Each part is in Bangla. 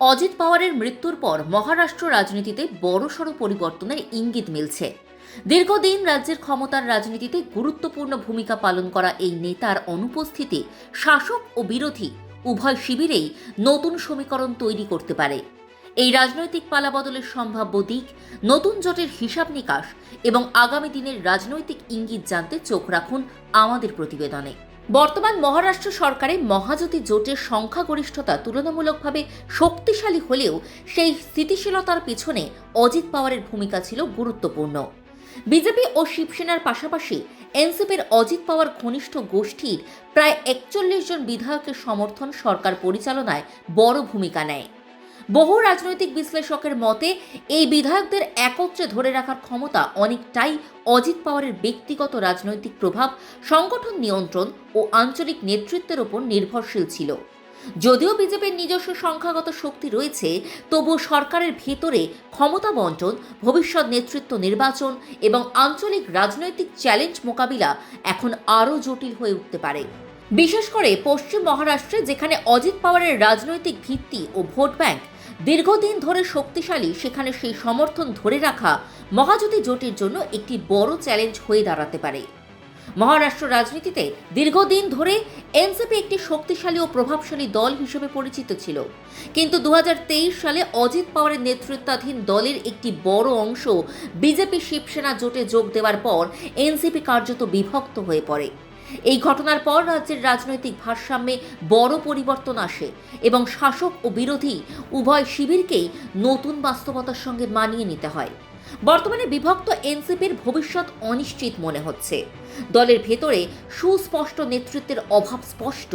অজিত পাওয়ারের মৃত্যুর পর মহারাষ্ট্র রাজনীতিতে বড়সড় পরিবর্তনের ইঙ্গিত মিলছে। দীর্ঘদিন রাজ্যের ক্ষমতার রাজনীতিতে গুরুত্বপূর্ণ ভূমিকা পালন করা এই নেতার অনুপস্থিতি শাসক ও বিরোধী উভয় শিবিরেই নতুন সমীকরণ তৈরি করতে পারে। এই রাজনৈতিক পালাবদলের সম্ভাব্য দিক, নতুন জোটের হিসাব নিকাশ এবং আগামী দিনের রাজনৈতিক ইঙ্গিত জানতে চোখ রাখুন আমাদের প্রতিবেদনে। বর্তমান মহারাষ্ট্র সরকারে মহাজ্যোতি জোটের সংখ্যাগরিষ্ঠতা তুলনামূলকভাবে শক্তিশালী হলেও সেই স্থিতিশীলতার পিছনে অজিত পাওয়ারের ভূমিকা ছিল গুরুত্বপূর্ণ। বিজেপি ও শিবসেনার পাশাপাশি এনসিপির অজিত পাওয়ার ঘনিষ্ঠ গোষ্ঠীর প্রায় একচল্লিশ জন বিধায়কের সমর্থন সরকার পরিচালনায় বড় ভূমিকা নেয়। বহু রাজনৈতিক বিশ্লেষকের মতে, এই বিধায়কদের একত্রে ধরে রাখার ক্ষমতা অনেকটাই অজিত পাওয়ারের ব্যক্তিগত রাজনৈতিক প্রভাব, সংগঠন নিয়ন্ত্রণ ও আঞ্চলিক নেতৃত্বের ওপর নির্ভরশীল ছিল। যদিও বিজেপির নিজস্ব সংখ্যাগত শক্তি রয়েছে তবু সরকারের ভেতরে ক্ষমতা বন্টন, ভবিষ্যৎ নেতৃত্ব নির্বাচন এবং আঞ্চলিক রাজনৈতিক চ্যালেঞ্জ মোকাবিলা এখন আরও জটিল হয়ে উঠতে পারে। বিশেষ করে পশ্চিম মহারাষ্ট্রে, যেখানে অজিত পাওয়ারের রাজনৈতিক ভিত্তি ও ভোট ব্যাংক দীর্ঘদিন ধরে শক্তিশালী, সেখানে সেই সমর্থন ধরে রাখা মহাজ্যোতি জোটের জন্য একটি বড় চ্যালেঞ্জ হয়ে দাঁড়াতে পারে। মহারাষ্ট্র রাজনীতিতে দীর্ঘদিন ধরে এনসিপি একটি শক্তিশালী ও প্রভাবশালী দল হিসেবে পরিচিত ছিল। কিন্তু দু হাজার তেইশ সালে অজিত পাওয়ারের নেতৃত্বাধীন দলের একটি বড় অংশ বিজেপি শিবসেনা জোটে যোগ দেওয়ার পর এনসিপি কার্যত বিভক্ত হয়ে পড়ে। এই ঘটনার পর রাজ্যের রাজনৈতিক ভারসাম্যে বড় পরিবর্তন আসে এবং শাসক ও বিরোধী উভয় শিবিরকেই নতুন বাস্তবতার সঙ্গে মানিয়ে নিতে হয়। বর্তমানে বিভক্ত এনসিপির ভবিষ্যৎ অনিশ্চিত মনে হচ্ছে। দলের ভেতরে সুস্পষ্ট নেতৃত্বের অভাব স্পষ্ট।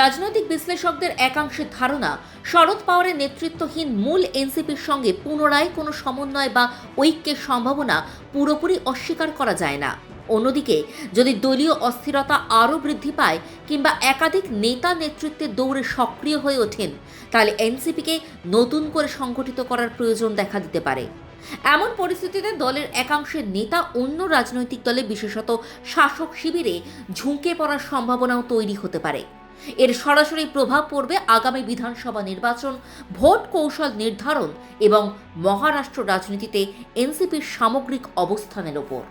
রাজনৈতিক বিশ্লেষকদের একাংশের ধারণা শরদ পাওয়ারের নেতৃত্বহীন মূল এনসিপির সঙ্গে পুনরায় কোনো সমন্বয় বা ঐক্যের সম্ভাবনা পুরোপুরি অস্বীকার করা যায় না। অন্যদিকে, যদি দলীয় অস্থিরতা আরও বৃদ্ধি পায় কিংবা একাধিক নেতা নেতৃত্বের দৌড়ে সক্রিয় হয়ে ওঠেন, তাহলে এনসিপিকে নতুন করে সংগঠিত করার প্রয়োজন দেখা দিতে পারে। এমন পরিস্থিতিতে দলের একাংশের নেতা অন্য রাজনৈতিক দলে, বিশেষত শাসক শিবিরে ঝুঁকে পড়ার সম্ভাবনাও তৈরি হতে পারে। এর সরাসরি প্রভাব পড়বে আগামী বিধানসভা নির্বাচন, ভোট কৌশল নির্ধারণ এবং মহারাষ্ট্র রাজনীতিতে এনসিপির সামগ্রিক অবস্থানের ওপর।